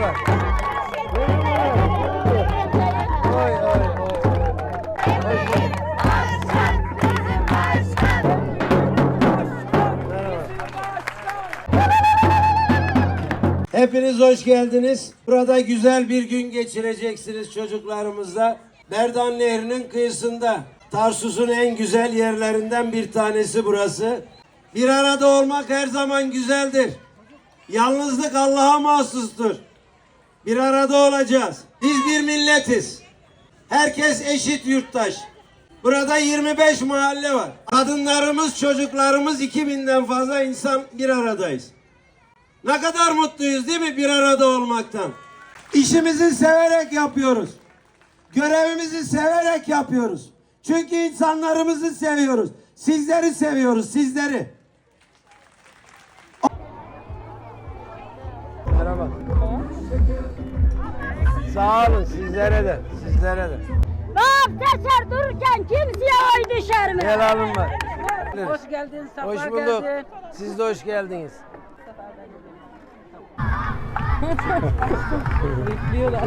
beraber. Hepiniz hoş geldiniz. Burada güzel bir gün geçireceksiniz çocuklarımızla. Berdan Nehri'nin kıyısında. Tarsus'un en güzel yerlerinden bir tanesi burası. Bir arada olmak her zaman güzeldir. Yalnızlık Allah'a mahsustur. Bir arada olacağız. Biz bir milletiz. Herkes eşit yurttaş. Burada 25 mahalle var. Kadınlarımız, çocuklarımız 2000'den fazla insan bir aradayız. Ne kadar mutluyuz değil mi bir arada olmaktan? İşimizi severek yapıyoruz. Görevimizi severek yapıyoruz. Çünkü insanlarımızı seviyoruz. Sizleri seviyoruz, sizleri. Merhaba. Sağ olun sizlere de, sizlere de. Bak seçer dururken kimseye oy düşer mi? Gel alın var. Hoş geldin, sefa Hoş bulduk. geldin. Siz de hoş geldiniz. Bekliyorlar.